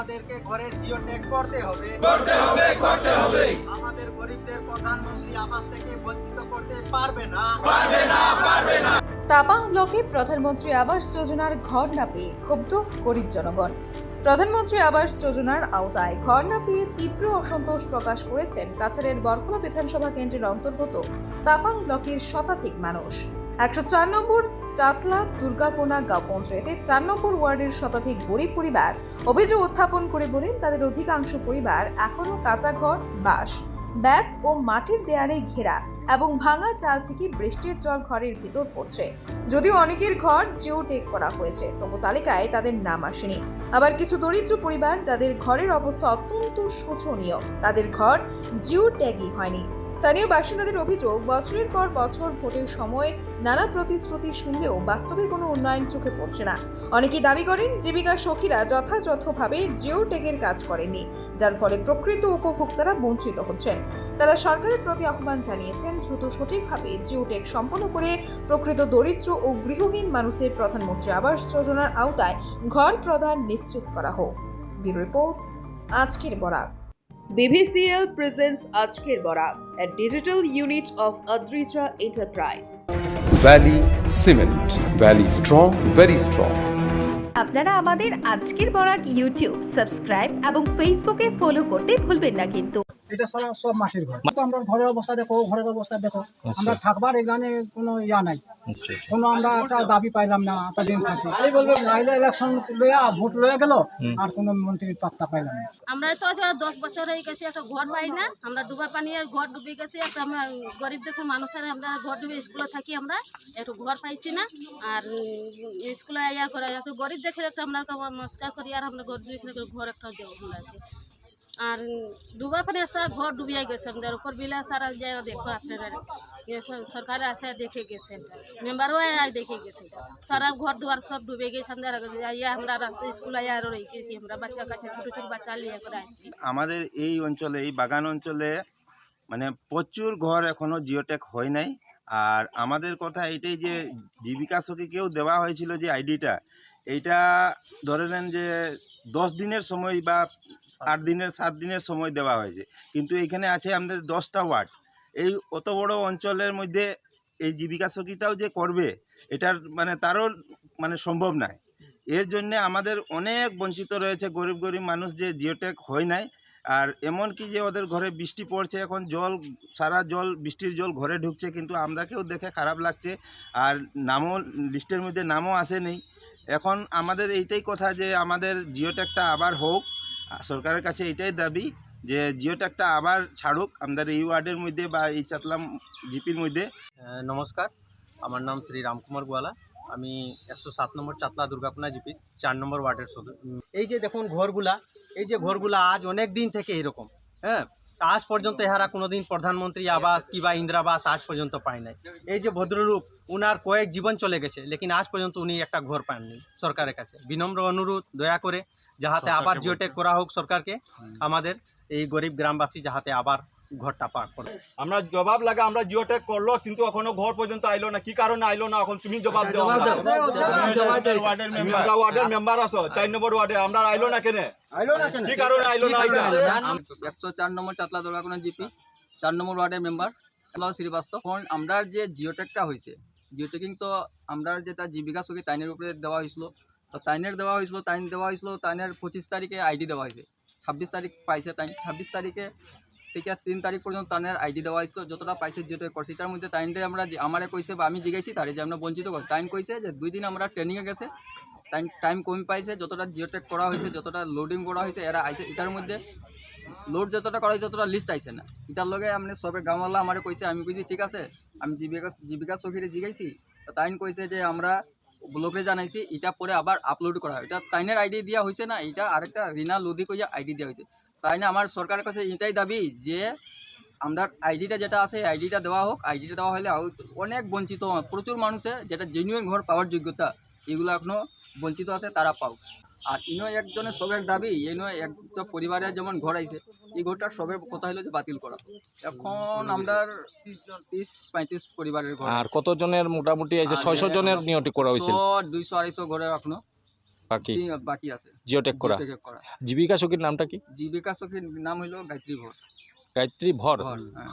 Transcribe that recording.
আমাদেরকে ঘরের geo tag করতে হবে। করতে হবে করতে হবে। আমাদের গরিবদের প্রধানমন্ত্রী আবাস থেকে বঞ্চিত করতে পারবে না। পারবে না পারবে না। তাপাং ব্লকে প্রধানমন্ত্রী আবাস যোজনার ঘর না পেয়ে ক্ষুব্ধ গরিব জনগণ। প্রধানমন্ত্রী আবাস যোজনার আওতায় ঘর না পেয়ে তীব্র অসন্তোষ প্রকাশ করেছেন কাছাড়ের বরখলা বিধানসভা কেন্দ্রের অন্তর্গত তাপাং ব্লকের শতাধিক মানুষ। একশো চার নম্বর চাতলা দুর্গাপোনা গাঁও পঞ্চায়েতের চার নম্বর ওয়ার্ডের শতাধিক গরিব পরিবার অভিযোগ উত্থাপন করে বলেন তাদের অধিকাংশ পরিবার এখনও কাঁচা ঘর বাস ব্যাত ও মাটির দেয়ালে ঘেরা এবং ভাঙা চাল থেকে বৃষ্টির জল ঘরের ভিতর পড়ছে। যদিও অনেকের ঘর জিও টেক করা হয়েছে, তবু তালিকায় তাদের নাম আসেনি। আবার কিছু দরিদ্র পরিবার যাদের ঘরের অবস্থা অত্যন্ত শোচনীয়, তাদের ঘর জিও ট্যাগই হয়নি। স্থানীয় বাসিন্দাদের অভিযোগ, বছরের পর বছর ভোটের সময় নানা প্রতিশ্রুতি শুনলেও বাস্তবে কোনো উন্নয়ন চোখে পড়ছে না। অনেকেই দাবি করেন জীবিকা সখীরা যথাযথভাবে জিও ট্যাগের কাজ করেনি যার ফলে প্রকৃত উপভোক্তারা বঞ্চিত হচ্ছেন। তারা সরকারের প্রতি আহ্বান জানিয়েছেন দ্রুত সঠিকভাবে জিওটেক সম্পন্ন করে প্রকৃত দরিদ্র ও গৃহহীন মানুষদের প্রধানমন্ত্রী আবাস যোজনার আওতায় ঘর প্রদান নিশ্চিত করা হোক ব্যুরো রিপোর্ট আজকের বরাক বিভিসিএল প্রেজেন্স আজকের Barak a digital unit of Adrija Enterprise. Valley Cement. Valley strong, very strong. আপনারা আমাদের আজকের বরাক ইউটিউব সাবস্ক্রাইব এবং ফেসবুকে ফলো করতে ভুলবেন না কিন্তু এটা সব সব মাটির ঘর। তো আমরা ঘরের অবস্থা দেখো ঘরের অবস্থা দেখো আমরা থাকবার এখানে কোনো ইয়া নাই। কোনো আমরা একটা দাবি পাইলাম না এতদিন থাকি। নাইলে ইলেকশন লইয়া ভোট লইয়া গেল আর কোনো মন্ত্রীর পাত্তা পাইলাম না। আমরা তো দশ বছর হয়ে গেছে একটা ঘর পাই না। আমরা ডুবা পানি ঘর ডুবে গেছে একটা আমরা গরিব দেখে মানুষের আমরা ঘর ডুবে স্কুলে থাকি আমরা একটু ঘর পাইছি না। আর স্কুলে ইয়া করে একটু গরিব দেখে একটা আমরা নমস্কার করি আর আমরা গরিব দেখে ঘর একটা দেবো আমরা আর ডুবা পানি আসা ঘর ডুবিয়ে গেছে আমাদের। উপর বিলে সারা যায় দেখো আপনারা। সরকার আছে, দেখে গেছে মেম্বারও দেখে গেছে সারা ঘর দুয়ার সব ডুবে গেছে আমরা আমরা স্কুল আয়া রয়ে গেছি, আমরা বাচ্চা কাচ্চা, ছোটো ছোটো বাচ্চা নিয়ে করে আমাদের এই অঞ্চলে, এই বাগান অঞ্চলে মানে প্রচুর ঘর এখনও জিওটেক হয় নাই। আর আমাদের কথা এটাই যে জীবিকা সখীকেও দেওয়া হয়েছিল যে আইডিটা এইটা ধরে নেন যে দশ দিনের সময় বা আট দিনের, সাত দিনের সময় দেওয়া হয়েছে। কিন্তু এখানে আছে আমাদের দশটা ওয়ার্ড। এই অত বড় অঞ্চলের মধ্যে এই জীবিকা সখীটাও যে করবে, এটার মানে তারও মানে সম্ভব নয়। এর জন্যে আমাদের অনেক বঞ্চিত রয়েছে গরিব গরিব মানুষ যে জিওটেক হয় নাই। আর এমন কি যে ওদের ঘরে বৃষ্টি পড়ছে, এখন জল, সারা জল, বৃষ্টির জল ঘরে ঢুকছে, কিন্তু আমরাকেও দেখে খারাপ লাগছে। আর নামও, লিস্টের মধ্যে নামও আসেনি এখন আমাদের এইটাই কথা যে আমাদের জিওটেকটা আবার হোক সরকারের কাছে এইটাই দাবি যে জিওটেকটা আবার ছাড়ুক আমাদের এই ওয়ার্ডের মধ্যে বা এই চাতলাম জিপির মধ্যে। নমস্কার, আমার নাম শ্রী রামকুমার গোয়ালা। আমি একশো সাত নম্বর চাতলা দুর্গাপনা জিপি চার নম্বর ওয়ার্ডের সদস্য। এই যে দেখুন ঘরগুলা, এই যে ঘরগুলা আজ অনেক দিন থেকে এরকম হ্যাঁ? আজ পর্যন্ত এহারা কোনোদিন প্রধানমন্ত্রী আবাস কিংবা ইন্দিরাবাস আজ পর্যন্ত পায় নাই। এই যে ভদ্ররূপ উনার কয়েক জীবন চলে গেছে লেকিন আজ পর্যন্ত উনি একটা ঘর পাননি সরকারের কাছে। বিনম্র অনুরোধ দয়া করে যাহাতে আবার জিওটেক করা হোক সরকারকে আমাদের এই গরিব গ্রামবাসী যাহাতে আবার ঘরটা পাক করে। আমরা জবাব লাগা আমরা জিও ট্যাগ করল কিন্তু এখনও ঘর পর্যন্ত আইলো না। কি কারণে আইলো না? এখন তুমি জবাব দাও। আমরা ওয়ার্ডের মেম্বার আছো চার নম্বর ওয়ার্ডে। আমরা আইলো না কেনে? আইলো না কেন? কি কারণে আইলো না? একশো চার নম্বর চাতলা দুর্গাকোনা জিপি চার নম্বর ওয়ার্ডের মেম্বার শ্রীবাস্তব। আমরা যে জিওটেকটা হয়েছে জিওটেকিং তো আমরা যেটা জীবিকা সখী তাইনের উপরে দেওয়া হয়েছিল তো তাইনের দেওয়া হয়েছিল তাইন দেওয়া হয়েছিল তাইনের পঁচিশ তারিখে আইডি দেওয়া হয়েছে ছাব্বিশ তারিখ পাইছে তাই ছাব্বিশ তারিখে থেকে তিন তারিখ পর্যন্ত তাইনের আইডি দেওয়া হয়েছিল, যতটা পাইছে জিওটেক করছে এটার মধ্যে তাইনটা আমরা আমারে কইছে বা আমি জিগাইছি, তারে যে আমরা বঞ্চিত করছি। টাইম কইছে যে, দুই দিন আমরা ট্রেনিংয়ে গেছে টাইম টাইম কম পাইছে, যতটা জিওটেক করা হয়েছে, যতটা লোডিং করা হয়েছে, এরা আইছে, এটার মধ্যে লোড যতটা করা হয়েছে, ততটা লিস্ট আইছে না। এটার লগে আপনি সবে গাঁওয়ালা আমারে কইছে, আমি কইছি, ঠিক আছে, আমি জীবিকা জীবিকা সখীরে জিগাইছি। তাইন কইছে যে, আমরা ব্লকে জানাইছি, এটা পরে আবার আপলোড করা হয়। এটা তাইনের আইডি দেওয়া হয়েছে না এটা আরেকটা রিনা লোদি কইয়া আইডি দেওয়া হয়েছে তাই না? আমার সরকারের কাছে এটাই দাবি যে আমরা আইডিটা যেটা আছে আইডিটা দেওয়া হোক। আইডিটা দেওয়া হলে অনেক বঞ্চিত প্রচুর মানুষে যেটা জেনুইন ঘর পাওয়ার যোগ্যতা এগুলো এখনও বঞ্চিত আছে তারা পাও। আর ইনো একজনের সবের দাবি ইনো একটা পরিবারে যেমন ঘর আইছে এই ঘরটা সবের কথা হলো যে বাতিল করা। এখন আমরা তিরিশ পঁয়ত্রিশ পরিবারের ঘর আর কতজনের মোটামুটি যে ছয়শো জনের নিয়টি করা হয়েছিল দুইশো আড়াইশো ঘরে এখনও। বাকি? বাকি আছে। জিওটেক করা। জীবিকা সখীর নামটা কি? জীবিকা সখীর নাম হইল গায়ত্রী ভর। গায়ত্রী ভর। ভর হ্যাঁ।